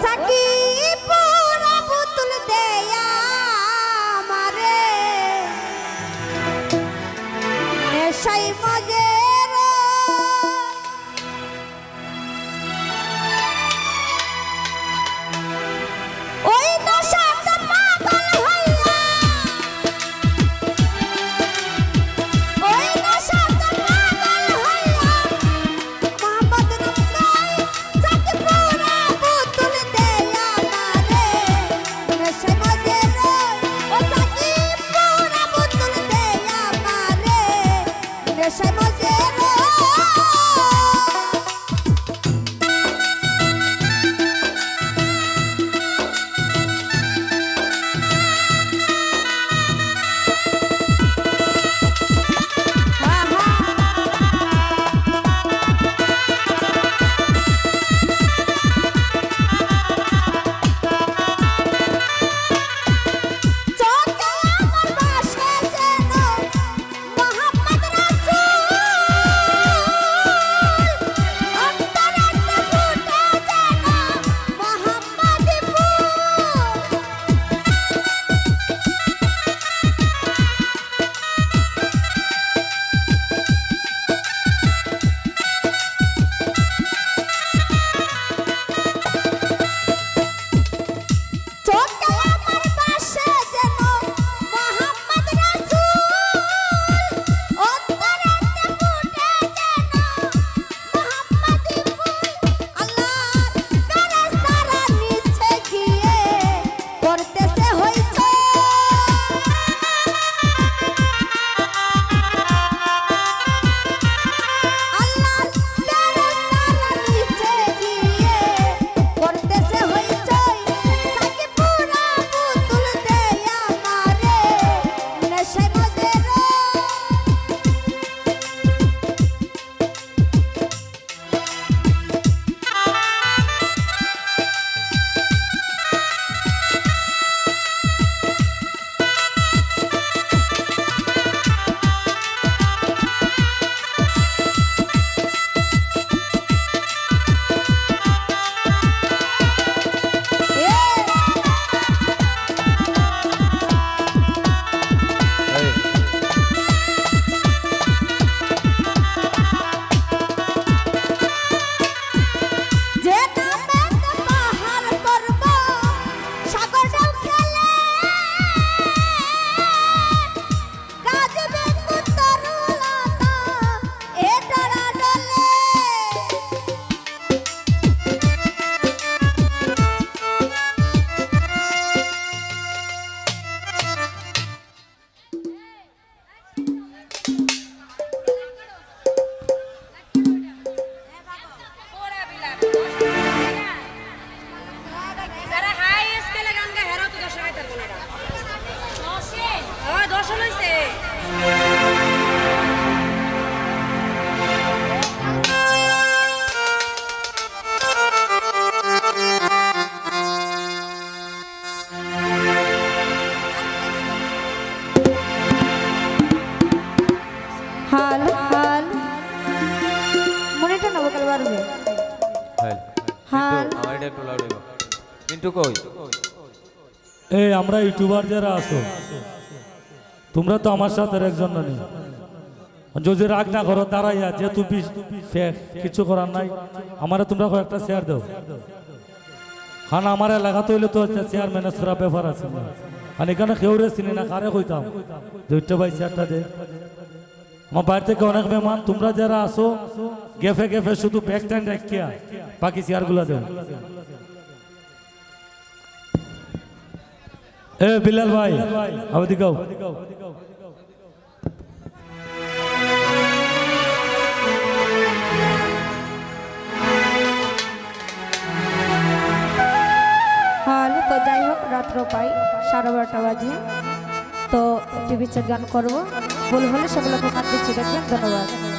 Saki. দশ হইছে হাল মনেটা একটু লাউড কই? এই আমরা ইউটিউবার যারা আছো তোমরা তো আমার সাথে একজন নেই যদি রাগ না করো, দাঁড়াইয়া যে তুমি ফেক কিছু করার নাই, আমারে তোমরা কয়েকটা শেয়ার দাও। খান আমার এলাকা তৈলে তো হচ্ছে চেয়ার ম্যানেজ করা ব্যাপার আছে। আর এখানে কেউরে চিনি না, কারে কইতাম? দুইটা ভাই চেয়ারটা দে। আমার বাড়ি থেকে অনেক মেহমান, তোমরা যারা আসো গেফে গেফে শুধু ব্যাক টাইম রাখিয়া বাকি চেয়ারগুলো দেও। এ বিলাল ভাই, আবদি গাও তো যাই হোক, রাত্র পাই সাড়ে বারোটা বাজে। তো টিভি গান করব। ভুল হলে সেগুলোকে কাট দিচ্ছি দেখবেন। ধন্যবাদ।